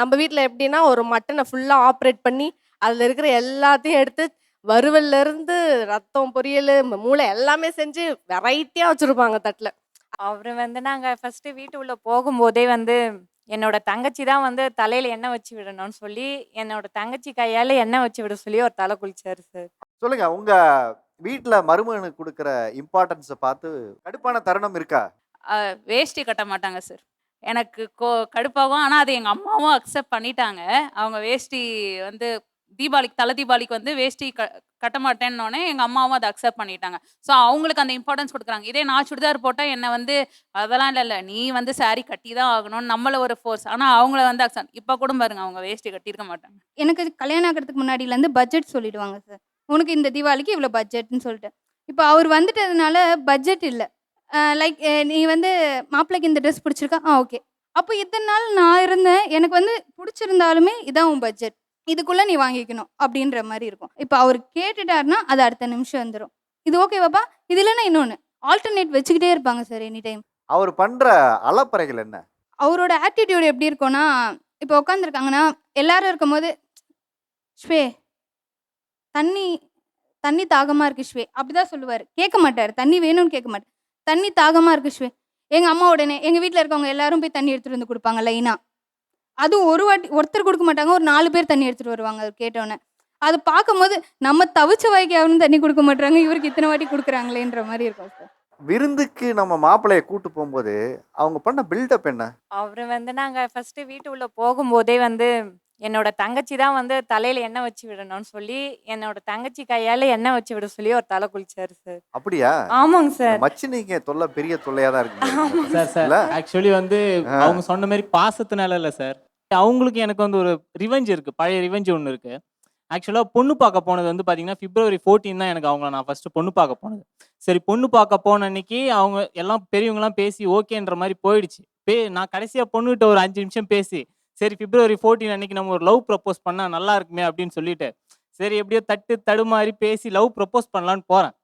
நம்ம வீட்ல எப்படின்னா ஒரு மட்டனை ஃபுல்லா ஆப்ரேட் பண்ணி அதுல இருக்கிற எல்லாத்தையும் எடுத்து வறுவல்ல இருந்து ரத்தம் பொரியல் மூளை எல்லாமே செஞ்சு வெரைட்டியா வச்சிருப்பாங்க தட்டுல. அவரு வந்து நாங்க ஃபர்ஸ்ட் வீட்டு உள்ள போகும்போதே வந்து என்னோட தங்கச்சி தான் வந்து தலையில எண்ணெய் வச்சு விடணும்னு சொல்லி என்னோட தங்கச்சி கையால எண்ணெய் வச்சு விட சொல்லி ஒரு தலை குளிச்சாரு சார். சொல்லுங்க உங்க வீட்ல மருமகனுக்கு கொடுக்குற இம்பார்ட்டன்ஸை பார்த்து கடுப்பான தருணம் இருக்கா? வேஷ்டி கட்ட மாட்டாங்க சார். எனக்கு கோ கடுப்பாகும் ஆனால் அது எங்கள் அம்மாவும் அக்செப்ட் பண்ணிட்டாங்க. அவங்க வேஷ்டி வந்து தீபாவளிக்கு தலை தீபாவளிக்கு வந்து வேஷ்டி க கட்ட மாட்டேன்னொடனே எங்கள் அம்மாவும் அதை அக்செப்ட் பண்ணிட்டாங்க. ஸோ அவங்களுக்கு அந்த இம்பார்ட்டன்ஸ் கொடுக்குறாங்க. இதே நான் சுடிதார் போட்டால் என்னை வந்து அதெல்லாம் இல்லை இல்லை. நீ வந்து saree கட்டி தான் ஆகணும்னு நம்மள ஒரு ஃபோர்ஸ் ஆனால் அவங்கள வந்து அக்செப்ட் இப்போ கூட பாருங்க அவங்க வேஷ்டி கட்டியிருக்க மாட்டாங்க. எனக்கு கல்யாணம் ஆகிறதுக்கு முன்னாடிலேருந்து பட்ஜெட் சொல்லிடுவாங்க சார் உனக்கு இந்த தீபாவளிக்கு இவ்வளோ பட்ஜெட்னு சொல்லிட்டு. இப்போ அவர் வந்துட்டதுனால பட்ஜெட் இல்லை. லைக் நீ வந்து மாப்பிள்ளைக்கு இந்த ட்ரெஸ் பிடிச்சிருக்கா? ஆ ஓகே அப்போ இத்தனை நாள் நான் இருந்தேன். எனக்கு வந்து பிடிச்சிருந்தாலுமே இதான் உன் பட்ஜெட் இதுக்குள்ளே நீ வாங்கிக்கணும் அப்படின்ற மாதிரி இருக்கும். இப்போ அவர் கேட்டுட்டாருன்னா அது அடுத்த நிமிஷம் வந்துடும் இது ஓகேவாப்பா இது இல்லைன்னா இன்னொன்று ஆல்டர்னேட் வச்சுக்கிட்டே இருப்பாங்க சார் எனி டைம் அவர் பண்ற அலப்பறைகள் என்ன? அவரோட ஆட்டிடியூட் எப்படி இருக்கும்னா இப்போ உட்காந்துருக்காங்கன்னா எல்லாரும் இருக்கும்போது ஸ்வே தண்ணி தண்ணி தாகமாக இருக்கு ஸ்வே. அப்படிதான் சொல்லுவார். கேட்க மாட்டார். தண்ணி வேணும்னு கேட்க மாட்டார். தண்ணி தாகமாக இருக்கு ஸ்வே எங்கள் அம்மா உடனே எங்கள் வீட்டில் இருக்கவங்க எல்லாரும் போய் தண்ணி எடுத்துகிட்டு வந்து கொடுப்பாங்க லைனாக அதுவும் ஒரு வாட்டி ஒருத்தர் கொடுக்க மாட்டாங்க ஒரு நாலு பேர் தண்ணி எடுத்துகிட்டு வருவாங்க அது கேட்டோன்னே அது பார்க்கும்போது நம்ம தவிச்ச வாய்க்கு அவனு தண்ணி கொடுக்க மாட்டாங்க இவருக்கு இத்தனை வாட்டி கொடுக்குறாங்களேன்ற மாதிரி இருக்கும் சார் விருந்துக்கு நம்ம மாப்பிள்ளைய கூட்டு போகும்போது அவங்க பண்ண பில்டப் என்ன? அவரு வந்து நாங்க ஃபர்ஸ்ட் வீட்டு உள்ள போகும்போதே வந்து என்னோட தங்கச்சி தான் வந்து தலையில எண்ணெய் வச்சு விடணும்னு சொல்லி என்னோட தங்கச்சி கையால எண்ணெய் வச்சு விட சொல்லி ஒரு தலை குளிச்சாரு சார். அப்படியா? ஆமாங்க சார். மச்சினிங்க தொல்லை பெரிய தொல்லையா தான் இருக்கு சார் சார்? ஆக்சுவலி வந்து. அவங்க சொன்ன மாதிரி பாசத்தினால இல்லை சார். அவங்களுக்கு எனக்கு வந்து ஒரு ரிவெஞ்ச் இருக்கு. பழைய ரிவெஞ்ச் ஒன்று இருக்கு. ஆக்சுவலாக பொண்ணு பார்க்க போனது வந்து பார்த்தீங்கன்னா பிப்ரவரி 14 தான் எனக்கு அவங்கள நான் ஃபர்ஸ்ட் பொண்ணு பார்க்க போனது. சரி பொண்ணு பார்க்க போன அன்னைக்கு அவங்க எல்லாம் பெரியவங்கலாம் பேசி ஓகேன்ற மாதிரி போயிடுச்சு. பே நான் கடைசியாக பொண்ணுகிட்ட ஒரு அஞ்சு நிமிஷம் பேசி சரி பிப்ரவரி 14 அன்னைக்கு நம்ம ஒரு லவ் ப்ரப்போஸ் பண்ணால் நல்லா இருக்குமே அப்படின்னு சொல்லிட்டு சரி எப்படியோ தட்டு தடுமாறி பேசி லவ் ப்ரப்போஸ் பண்ணலான்னு போகிறேன்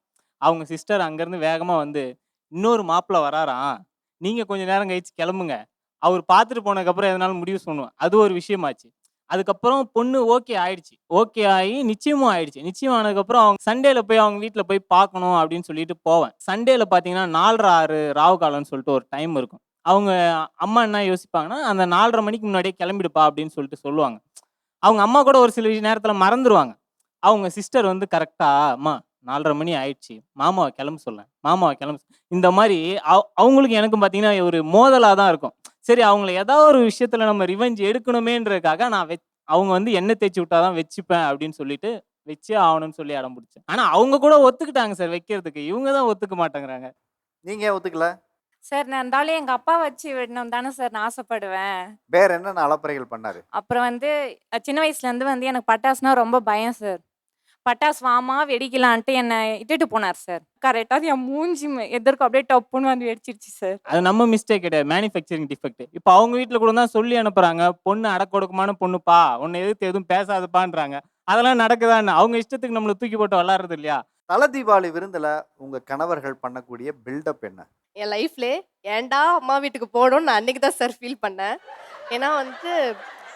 அவங்க சிஸ்டர் அங்கேருந்து வேகமாக வந்து இன்னொரு மாப்பிள்ளை வராராம். நீங்கள் கொஞ்ச நேரம் கழிச்சு கிளம்புங்க. அவர் பார்த்துட்டு போனதுக்கப்புறம் எதனாலும் முடிவு சொல்லுவேன். அது ஒரு விஷயமாச்சு. அதுக்கப்புறம் பொண்ணு ஓகே ஆயிடுச்சு. ஓகே ஆகி நிச்சயமும் ஆயிடுச்சு. நிச்சயம் ஆனதுக்கப்புறம் அவங்க சண்டேல போய் அவங்க வீட்டில் போய் பார்க்கணும் அப்படின்னு சொல்லிட்டு போவேன். சண்டேல பார்த்தீங்கன்னா நாலரை ஆறு ராவு காலம்னு சொல்லிட்டு ஒரு டைம் இருக்கும். அவங்க அம்மா என்ன யோசிப்பாங்கன்னா அந்த நாலரை மணிக்கு முன்னாடியே கிளம்பிடுப்பா அப்படின்னு சொல்லிட்டு சொல்லுவாங்க. அவங்க அம்மா கூட ஒரு சில நேரத்தில் மறந்துடுவாங்க அவங்க சிஸ்டர் வந்து கரெக்டாக அம்மா நாலரை மணி ஆயிடுச்சு. மாமாவை கிளம்ப சொல்லேன் மாமாவை கிளம்ப இந்த மாதிரி அவங்களுக்கு எனக்கும் பார்த்தீங்கன்னா ஒரு மோதலாக தான் இருக்கும். சரி அவங்கள ஏதாவது ஒரு விஷயத்தில் நம்ம ரிவெஞ்ச் எடுக்கணுமேன்றதுக்காக நான் வெ அவங்க வந்து எண்ணெய் தேய்ச்சி விட்டாதான் வச்சுப்பேன் அப்படின்னு சொல்லிட்டு வச்சே ஆகணும்னு சொல்லி அடம் பிடிச்சேன். ஆனால் அவங்க கூட ஒத்துக்கிட்டாங்க சார் வைக்கிறதுக்கு. இவங்க தான் ஒத்துக்க மாட்டேங்கிறாங்க. நீங்கள் ஏன் ஒத்துக்கல? சார் நான் இருந்தாலும் எங்க அப்பா வச்சு விடணும் தானே சார் நான் ஆசைப்படுவேன். வேற என்னென்ன அலப்பறைகள் பண்ணாரு? அப்புறம் வந்து அஹ், சின்ன வயசுல இருந்து வந்து எனக்கு பட்டாசுனா ரொம்ப பயம் சார். பட்டாசு வாமா வெடிக்கலான்ட்டு என்னை இட்டுட்டு போனார் சார். கரெக்டாக என் மூஞ்சி ம- எதிர்க்க அப்படியே டப்புன்னு வந்து வெடிச்சிருச்சு சார். அது நம்ம மிஸ்டேக் கிடையாது. மேனுஃபேக்சரிங் டிஃபெக்ட் இப்போ அவங்க வீட்டில் கூட தான் சொல்லி அனுப்புறாங்க பொண்ணு அடக்கொடுக்கமான பொண்ணுப்பா உன்னை எதிர்த்து எதுவும் பேசாதப்பான்றாங்க. அதெல்லாம் நடக்குதான்னு. அவங்க இஷ்டத்துக்கு நம்மளை தூக்கி போட்டு விளாடுறது இல்லையா? தல தீபாவளி விருந்தில் உங்கள் கணவர்கள் பண்ணக்கூடிய பில்டப் என்ன? என் லைஃப்ல ஏன்டா அம்மா வீட்டுக்கு போகணும்னு நான் அன்னைக்கு தான் சார் ஃபீல் பண்ணேன். ஏன்னா வந்து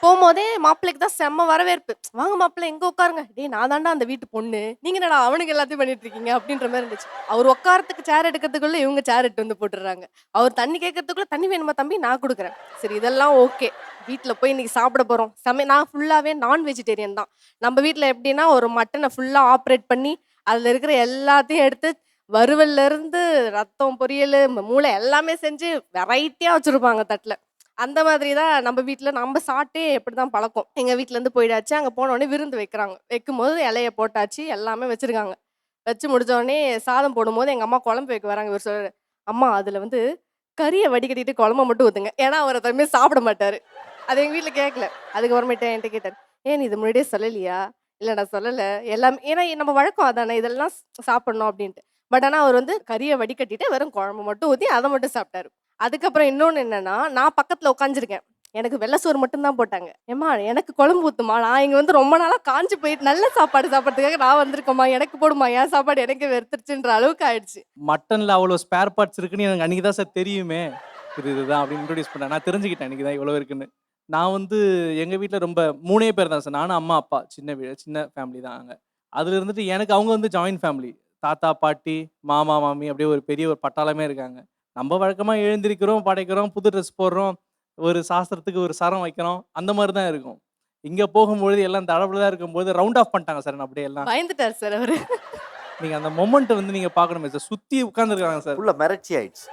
போகும்போதே மாப்பிள்ளைக்கு தான் செம்ம வரவேற்பு. வாங்க மாப்பிள்ளை எங்கே உட்காருங்க. டேய் நான் தாண்டா அந்த வீட்டு பொண்ணு. நீங்கள் என்னடா அவனுக்கு எல்லாத்தையும் பண்ணிட்டு இருக்கீங்க? அப்படின்ற மாதிரி இருந்துச்சு. அவர் உட்காரத்துக்கு சேர் எடுக்கிறதுக்குள்ளே இவங்க சேர் எடுத்து வந்து போட்டுடுறாங்க. அவர் தண்ணி கேட்கறதுக்குள்ளே தண்ணி வேணுமா தம்பி? நான் கொடுக்குறேன். சரி இதெல்லாம் ஓகே வீட்டில் போய் இன்றைக்கி சாப்பிட போகிறோம் சமை நான் ஃபுல்லாகவே நான் வெஜிடேரியன் தான். நம்ம வீட்டில் எப்படின்னா ஒரு மட்டனை ஃபுல்லாக ஆப்ரேட் பண்ணி அதில் இருக்கிற எல்லாத்தையும் எடுத்து வறுவல்லேருந்து ரத்தம் பொரியல் மூளை எல்லாமே செஞ்சு வெரைட்டியாக வச்சுருப்பாங்க தட்டில். அந்த மாதிரி தான் நம்ம வீட்டில் நம்ம சாப்பிட்டே எப்படி தான் பழக்கம். எங்கள் வீட்டிலேருந்து போயிடாச்சு அங்கே போனோடனே விருந்து வைக்கிறாங்க. வைக்கும்போது இலையை போட்டாச்சு. எல்லாமே வச்சுருக்காங்க. வச்சு முடிச்சோடனே சாதம் போடும்போது எங்கள் அம்மா குழம்பு வைக்க வராங்க. இவர் சொல்கிறார் அம்மா அதில் வந்து கறியை வடிகட்டிட்டு குழம்ப மட்டும் ஊற்றுங்க ஏன்னா அவர் தம்பி சாப்பிட மாட்டார். அது எங்கள் வீட்டில் கேட்கல அதுக்கப்புறமேட்டு என்கிட்ட கேட்டார் ஏன் இது முன்னாடியே சொல்லலையா? இல்லை நான் சொல்லலை. எல்லாமே ஏன்னா நம்ம வழக்கம் அதானே இதெல்லாம் ஸ்- சாப்பிடணும் அப்படின்ட்டு. பட் ஆனால் அவர் வந்து கறியை வடிகட்டிட்டு வெறும் குழம்பு மட்டும் ஊற்றி அதை மட்டும் சாப்பிட்டாரு. அதுக்கப்புறம் இன்னொன்று என்னன்னா நான் பக்கத்தில் உட்காந்துருக்கேன் எனக்கு வெள்ளை சோறு மட்டும்தான் போட்டாங்க. ஏம்மா எனக்கு குழம்பு ஊத்துமா? நான் இங்கே வந்து ரொம்ப நாளாக காஞ்சு போயிட்டு நல்ல சாப்பாடு சாப்பிட்றதுக்காக நான் வந்திருக்கோம்மா எனக்கு போடுமா என் சாப்பாடு எனக்கு வெறுத்துருச்சுன்ற அளவுக்கு ஆயிடுச்சு. மட்டனில் அவ்வளோ ஸ்பேர் பார்ட்ஸ் இருக்குன்னு எனக்கு அன்றைக்கி தான் சார் தெரியுமே. இது இதுதான் அப்படின்னு இன்ட்ரோடியூஸ் பண்ணேன். நான் தெரிஞ்சுக்கிட்டேன் அன்றைக்கி தான் இவ்வளோ இருக்குன்னு. நான் வந்து எங்கள் வீட்டில் ரொம்ப மூணே பேர் தான் சார். நானும் அம்மா அப்பா சின்ன வீடு சின்ன ஃபேமிலி தான் அங்கே. அதில் இருந்துட்டு எனக்கு அவங்க வந்து ஜாயின்ட் ஃபேமிலி தாத்தா பாட்டி மாமா மாமி அப்படியே ஒரு பெரிய ஒரு பட்டாளமே இருக்காங்க. நம்ம வழக்கமாக எழுந்திருக்கிறோம் படைக்கிறோம் புது ட்ரெஸ் போடுறோம் ஒரு சாஸ்திரத்துக்கு ஒரு சரம் வைக்கிறோம் அந்த மாதிரி தான் இருக்கும். இங்கே போகும்பொழுது எல்லாம் தடபுல இருக்கும்போது ரவுண்ட் ஆஃப் பண்ணிட்டாங்க சார் அப்படியே எல்லாம். பயந்துட்டார் சார் அவரு. நீங்கள் அந்த மொமெண்ட்டை வந்து நீங்கள் பார்க்கணுமே சார். சுற்றி உட்காந்துருக்காங்க சார். உள்ள மிரட்சி ஆயிடுச்சு.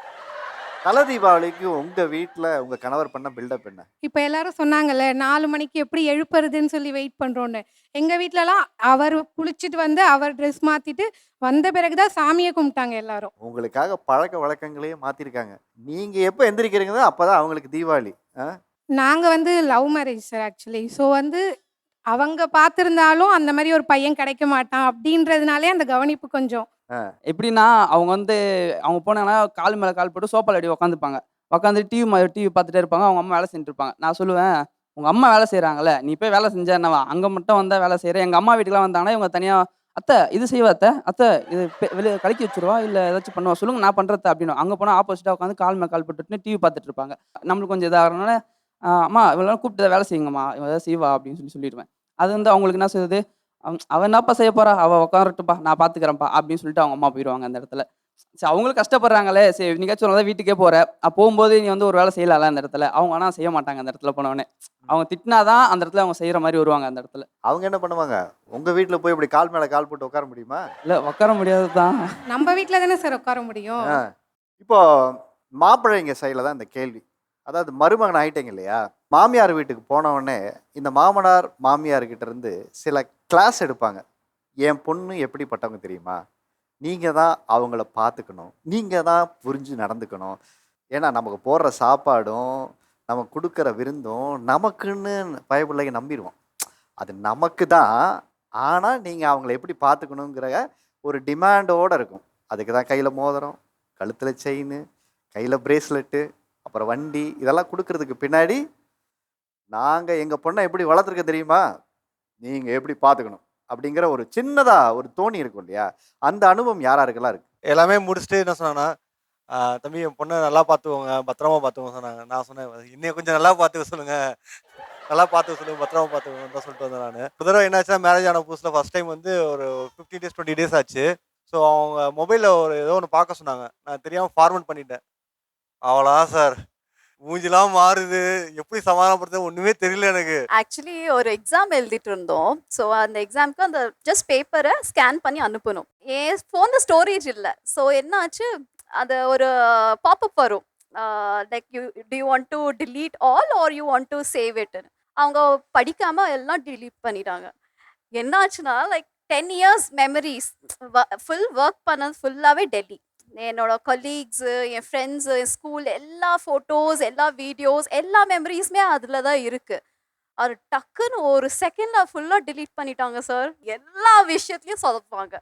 தல தீபாவளிக்கு உங்க வீட்ல உங்க கணவர் பண்ண பில்டப் என்ன? இப்போ எல்லாரும் சொன்னாங்கல்ல நாலு மணிக்கு எப்படி எழுப்புறதுன்னு சொல்லி வெயிட் பண்றோன்னு எங்க வீட்லலாம் அவர் குளிச்சுட்டு வந்து அவர் ட்ரெஸ் மாத்திட்டு வந்த பிறகுதான் சாமியை கும்பிட்டாங்க எல்லாரும். உங்களுக்காக பழக்க வழக்கங்களையே மாத்திருக்காங்க. நீங்க எப்போ எந்திரிக்கிறீங்களோ அப்பதான் அவங்களுக்கு தீபாவளி ஆ? நாங்க வந்து love marriage sir actually so வந்து அவங்க பார்த்துருந்தாலும் அந்த மாதிரி ஒரு பையன் கிடைக்க மாட்டான் அப்படின்றதுனாலே அந்த கவனிப்பு கொஞ்சம். எப்படின்னா அவங்க வந்து அவங்க போனாங்கன்னா கால் மேலே கால் போட்டு சோப்பால் அடி உட்காந்துப்பாங்க உட்காந்து டிவி டிவி பார்த்துட்டே இருப்பாங்க அவங்க அம்மா வேலை செஞ்சுட்டு இருப்பாங்க நான் சொல்லுவேன் உங்கள் அம்மா வேலை செய்கிறாங்கல்ல நீ போய் வேலை செஞ்சா என்னவா? அங்கே மட்டும் வந்தால் வேலை செய்கிற எங்கள் அம்மா வீட்டுக்குலாம் வந்தாங்கன்னா இவங்க தனியாக அத்தை இது செய்வா அத்தை? அத்தை இது வெளியே கலக்கி வச்சிருவா? இல்லை ஏதாச்சும் பண்ணுவா? சொல்லுங்க நான் பண்ணுறத அப்படின்னு. அங்கே போனால் ஆப்போசிட்டாக உட்காந்து கால் மேலே கால் போட்டுட்டு டிவி பார்த்துட்டு இருப்பாங்க. நம்மளுக்கு கொஞ்சம் இதாகிறனால அம்மா இவ்வளோ கூப்பிட்டு வேலை செய்யுங்கம்மா. இவன் ஏதாவது செய்வா அப்படின்னு சொல்லி சொல்லிடுவேன். அது வந்து அவங்களுக்கு என்ன செய்யுது? அவன் அவன் என்னப்பா செய்ய போறா? அவள் உட்காரட்டுப்பா நான் பார்த்துக்கிறேன்ப்பா அப்படின்னு சொல்லிட்டு அவங்க அம்மா போயிடுவாங்க அந்த இடத்துல. சரி அவங்களும் கஷ்டப்படுறாங்களே சரி ஒரு நாள் வீட்டுக்கே போற. அப்ப போகும்போது நீ வந்து ஒரு வேலை செய்யலாம்ல அந்த இடத்துல. அவங்க ஆனால் செய்ய மாட்டாங்க அந்த இடத்துல போனவொடனே. அவங்க திட்டினாதான் அந்த இடத்துல அவங்க செய்யற மாதிரி வருவாங்க அந்த இடத்துல. அவங்க என்ன பண்ணுவாங்க? உங்க வீட்ல போய் இப்படி கால் மேல கால் போட்டு உட்கார முடியுமா? இல்லை உட்கார முடியாது தான் நம்ம வீட்டில் தானே சார் உட்கார முடியும். இப்போ மாப்பிள்ளைங்க சைடில் தான் இந்த கேள்வி. அதாவது மருமகன் ஆயிட்டீங்க இல்லையா? மாமியார் வீட்டுக்கு போன உடனே இந்த மாமனார் மாமியார் கிட்ட இருந்து சில கிளாஸ் எடுப்பாங்க. என் பொண்ணு எப்படிப்பட்டவங்க தெரியுமா? நீங்கள் தான் அவங்கள பார்த்துக்கணும். நீங்கள் தான் புரிஞ்சு நடந்துக்கணும். ஏன்னா நமக்கு போடுற சாப்பாடும் நம்ம கொடுக்குற விருந்தும் நமக்குன்னு பயப்பிள்ளைங்க நம்பிடுவோம். அது நமக்கு தான். ஆனால் நீங்கள் அவங்கள எப்படி பார்த்துக்கணுங்கிற ஒரு டிமாண்டோடு இருக்கும். அதுக்கு தான் கையில் மோதிரம் கழுத்தில் செயின் கையில் பிரேஸ்லெட்டு அப்புறம் வண்டி இதெல்லாம் கொடுக்கறதுக்கு பின்னாடி நாங்கள் எங்கள் பொண்ணை எப்படி வளர்த்துருக்க தெரியுமா? நீங்கள் எப்படி பார்த்துக்கணும் அப்படிங்கிற ஒரு சின்னதாக ஒரு தோணி இருக்கும் இல்லையா? அந்த அனுபவம் யார் யாருக்கெல்லாம் இருக்கு? எல்லாமே முடிச்சுட்டு என்ன சொன்னாங்கன்னா தம்பி என் பொண்ணை நல்லா பார்த்துக்கோங்க பத்திரமா பார்த்துக்கோங்க சொன்னாங்க. நான் சொன்னேன் இன்னும் கொஞ்சம் நல்லா பார்த்துக்க சொல்லுங்க. நல்லா பார்த்துக்க சொல்லுங்க பத்திரமா பார்த்துக்கோங்க தான் சொல்லிட்டு வந்தேன் நான். ஒரு தடவை என்னாச்சுன்னா மேரேஜ் ஆன புதுசில் ஃபஸ்ட் டைம் வந்து ஒரு ஃபிஃப்டீன் டேஸ் டுவெண்ட்டி டேஸ் ஆச்சு. ஸோ அவங்க மொபைலில் ஒரு ஏதோ ஒன்று பார்க்க சொன்னாங்க. நான் தெரியாமல் ஃபார்வர்ட் பண்ணிட்டேன். அவ்வளோதான் சார் மூஞ்சிலாம் மாறுது. எப்படி சமாதானப்படுத்த ஒன்றுமே தெரியல எனக்கு. ஆக்சுவலி ஒரு எக்ஸாம் எழுதிட்டு இருந்தோம். ஸோ அந்த எக்ஸாம்க்கு அந்த ஜஸ்ட் பேப்பரை ஸ்கேன் பண்ணி அனுப்பணும். என் ஃபோனில் ஸ்டோரேஜ் இல்லை. ஸோ என்னாச்சு? அது ஒரு பாப்பப் வரும். Like you do want to delete all or you want to save இட்னு அவங்க படிக்காமல் எல்லாம் டிலீட் பண்ணிட்டாங்க. என்னாச்சுன்னா like ten years memories full work பண்ணது ஃபுல்லாகவே டெல்லி. என்னோட கொலீக்ஸு என் ஃப்ரெண்ட்ஸு என் ஸ்கூல் எல்லா ஃபோட்டோஸ் எல்லா வீடியோஸ் எல்லா மெமரிஸுமே அதில் தான் இருக்குது அது டக்குன்னு ஒரு செகண்டில் ஃபுல்லாக டிலீட் பண்ணிட்டாங்க சார் எல்லா விஷயத்துலையும் சொதப்பாங்க